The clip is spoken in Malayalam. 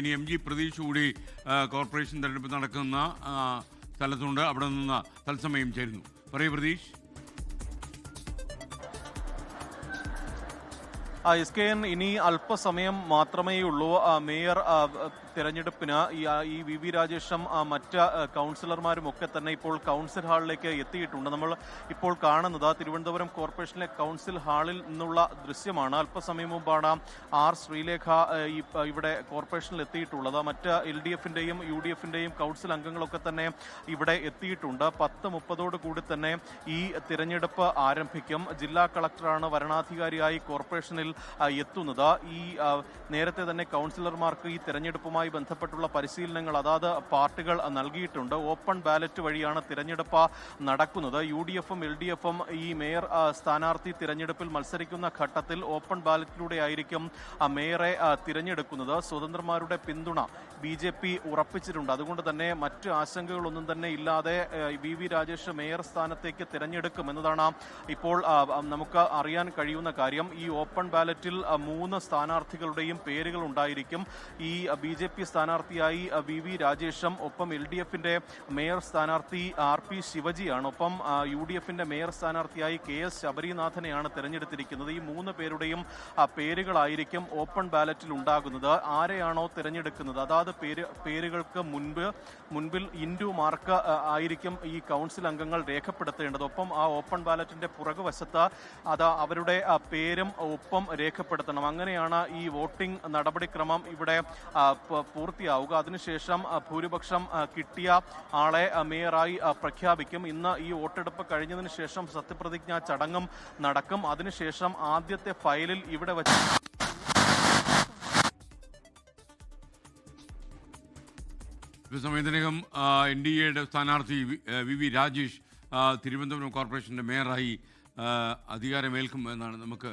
ഇനി എം ജി പ്രതീഷ് കൂടി കോർപ്പറേഷൻ തെരഞ്ഞെടുപ്പ് നടക്കുന്ന സ്ഥലത്തുണ്ട്. അവിടെ നിന്ന് തത്സമയം ചേരുന്നു. പറയൂ പ്രതീഷ്. എസ് കെ എൻ ഇനി അല്പസമയം മാത്രമേ ഉള്ളൂ മേയർ തിരഞ്ഞെടുപ്പിന് ഈ വി വി രാജേഷും മറ്റ് കൗൺസിലർമാരും ഒക്കെ തന്നെ ഇപ്പോൾ കൗൺസിൽ ഹാളിലേക്ക് എത്തിയിട്ടുണ്ട്. നമ്മൾ ഇപ്പോൾ കാണുന്നത് തിരുവനന്തപുരം കോർപ്പറേഷനിലെ കൗൺസിൽ ഹാളിൽ നിന്നുള്ള ദൃശ്യമാണ്. അല്പസമയം മുമ്പാണ് ആർ ശ്രീലേഖ ഇവിടെ കോർപ്പറേഷനിൽ എത്തിയിട്ടുള്ളത്. മറ്റ് എൽ ഡി എഫിന്റെയും യു ഡി എഫിന്റെയും കൗൺസിൽ അംഗങ്ങളൊക്കെ തന്നെ ഇവിടെ എത്തിയിട്ടുണ്ട്. പത്ത് മുപ്പതോട് കൂടി തന്നെ ഈ തിരഞ്ഞെടുപ്പ് ആരംഭിക്കും. ജില്ലാ കളക്ടറാണ് വരണാധികാരിയായി കോർപ്പറേഷനിൽ എത്തുന്നത്. ഈ നേരത്തെ തന്നെ കൗൺസിലർമാർക്ക് ഈ തെരഞ്ഞെടുപ്പുമായി ബന്ധപ്പെട്ടുള്ള പരിശീലനങ്ങൾ അതാത് പാർട്ടികൾ നൽകിയിട്ടുണ്ട്. ഓപ്പൺ ബാലറ്റ് വഴിയാണ് തിരഞ്ഞെടുപ്പ് നടക്കുന്നത്. യു ഡി എഫും എൽ ഡി എഫും ഈ മേയർ സ്ഥാനാർത്ഥി തിരഞ്ഞെടുപ്പിൽ മത്സരിക്കുന്ന ഘട്ടത്തിൽ ഓപ്പൺ ബാലറ്റിലൂടെ ആയിരിക്കും മേയറെ തിരഞ്ഞെടുക്കുന്നത്. സ്വതന്ത്രമാരുടെ പിന്തുണ ബി ജെ പി ഉറപ്പിച്ചിട്ടുണ്ട്. അതുകൊണ്ട് തന്നെ മറ്റ് ആശങ്കകളൊന്നും തന്നെ ഇല്ലാതെ വി വി രാജേഷ് മേയർ സ്ഥാനത്തേക്ക് തിരഞ്ഞെടുക്കും എന്നതാണ് ഇപ്പോൾ നമുക്ക് അറിയാൻ കഴിയുന്ന കാര്യം. ഈ ഓപ്പൺ ബാലറ്റിൽ മൂന്ന് സ്ഥാനാർത്ഥികളുടെയും പേരുകൾ ഉണ്ടായിരിക്കും. ഈ ബി ജെ പി സ്ഥാനാർത്ഥിയായി വി വി രാജേഷും ഒപ്പം എൽ ഡി എഫിന്റെ മേയർ സ്ഥാനാർത്ഥി ആർ പി ശിവജിയാണ്. ഒപ്പം യു ഡി എഫിന്റെ മേയർ സ്ഥാനാർത്ഥിയായി കെ എസ് ശബരിനാഥനെയാണ് തെരഞ്ഞെടുത്തിരിക്കുന്നത്. ഈ മൂന്ന് പേരുടെയും പേരുകളായിരിക്കും ഓപ്പൺ ബാലറ്റിൽ ഉണ്ടാകുന്നത്. ആരെയാണോ തിരഞ്ഞെടുക്കുന്നത്? അതാത് പേര് പേരുകൾക്ക് മുൻപ് മുൻപിൽ ഇൻഡു മാർക്ക് ആയിരിക്കും ഈ കൗൺസിൽ അംഗങ്ങൾ രേഖപ്പെടുത്തേണ്ടത്. ഒപ്പം ആ ഓപ്പൺ ബാലറ്റിന്റെ പുറകുവശത്ത് അത് അവരുടെ പേരും ഒപ്പം രേഖപ്പെടുത്തണം. അങ്ങനെയാണ് ഈ വോട്ടിംഗ് നടപടിക്രമം ഇവിടെ പൂർത്തിയാവുക. അതിനുശേഷം ഭൂരിപക്ഷം കിട്ടിയ ആളെ മേയറായി പ്രഖ്യാപിക്കും. ഇന്ന് ഈ വോട്ടെടുപ്പ് കഴിഞ്ഞതിന് ശേഷം സത്യപ്രതിജ്ഞാ ചടങ്ങും നടക്കും. അതിനുശേഷം ആദ്യത്തെ ഫയലിൽ ഇവിടെ വച്ച് ഒരു സമയത്തിനകം എൻ ഡി എയുടെ സ്ഥാനാർത്ഥി വി വി രാജേഷ് തിരുവനന്തപുരം കോർപ്പറേഷന്റെ മേയറായി അധികാരമേൽക്കും എന്നാണ് നമുക്ക്